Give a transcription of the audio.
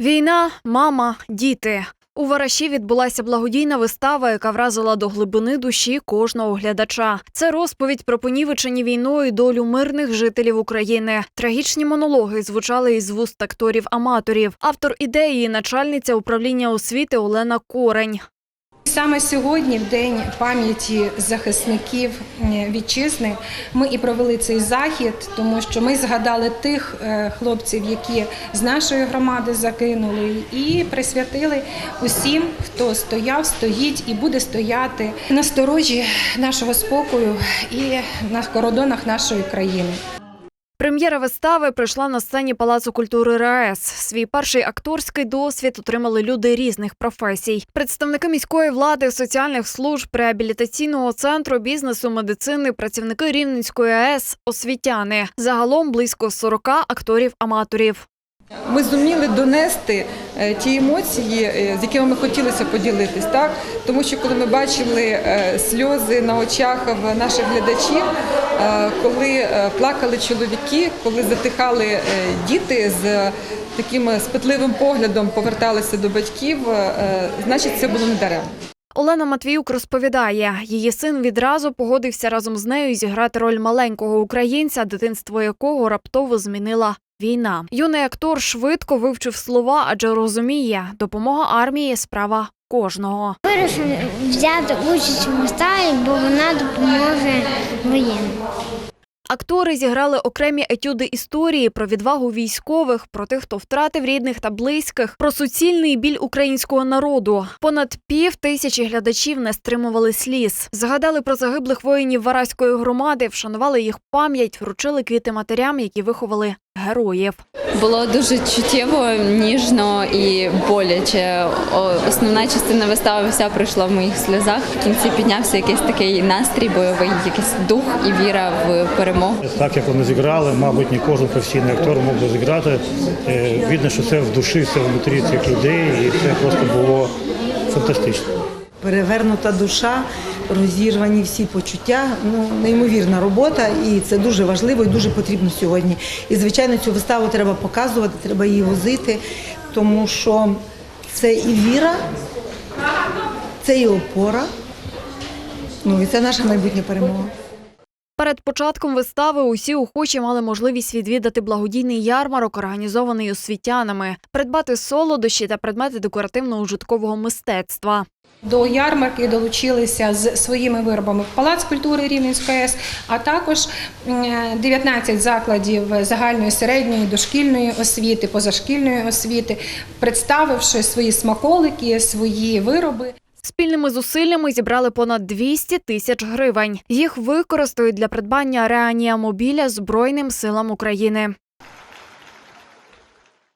Війна, мама, діти. У Вараші відбулася благодійна вистава, яка вразила до глибини душі кожного глядача. Це розповідь про понівечені війною долю мирних жителів України. Трагічні монологи звучали із вуст акторів-аматорів. Автор ідеї начальниця управління освіти Олена Корень. Саме сьогодні, в день пам'яті захисників е, вітчизни, ми і провели цей захід, тому що ми згадали тих е, хлопців, які з нашої громади закинули, і присвятили усім, хто стояв, стоїть і буде стояти на сторожі нашого спокою і на кордонах нашої країни. Прем'єра вистави прийшла на сцені Палацу культури РаЕС. Свій перший акторський досвід отримали люди різних професій: представники міської влади, соціальних служб, реабілітаційного центру, бізнесу, медицини, працівники Рівненської АЕС, освітяни. Загалом близько 40 акторів-аматорів. Ми зуміли донести е, ті емоції, е, з якими ми хотілося поділитись, так тому що коли ми бачили е, сльози на очах наших глядачів, коли е, плакали чоловіки, коли затихали е, діти з таким спитливим поглядом поверталися до батьків, е, значить це було не даремно. Олена Матвіюк розповідає, її син відразу погодився разом з нею зіграти роль маленького українця, дитинство якого раптово змінила війна. Юний актор швидко вивчив слова, адже розуміє, допомога армії справа кожного. Вирішив взяти участь у виставі, бо вона допоможе воєнним. Актори зіграли окремі етюди історії про відвагу військових, про тих, хто втратив рідних та близьких, про суцільний біль українського народу. Понад пів тисячі глядачів не стримували сліз. Згадали про загиблих воїнів Вараської громади, вшанували їх пам'ять, вручили квіти матерям, які виховали героїв. Було дуже чуттєво, ніжно і боляче. Основна частина вистави вся пройшла в моїх сльозах. В кінці піднявся якийсь такий настрій, бойовий, якийсь дух і віра в перемогу. Так як вони зіграли, мабуть, не кожен професійний актор мог би зіграти. Е, Видно, що це в душі, все внутрі цих людей, і це просто було фантастично. перевернута душа, розірвані всі почуття. Ну неймовірна робота, і це дуже важливо і дуже потрібно сьогодні. І звичайно, цю виставу треба показувати, треба її возити, тому що це і віра, це і опора. Ну і це наша майбутня перемога. Перед початком вистави усі охочі мали можливість відвідати благодійний ярмарок, організований освітянами, придбати солодощі та предмети декоративно-ужиткового мистецтва. До ярмарки долучилися з своїми виробами Палац культури Рівненської АЕС, а також м, 19 закладів загальної середньої дошкільної освіти, позашкільної освіти, представивши свої смаколики, свої вироби. Спільними зусиллями зібрали понад 200 тисяч гривень. Їх використають для придбання реанімобіля Збройним силам України.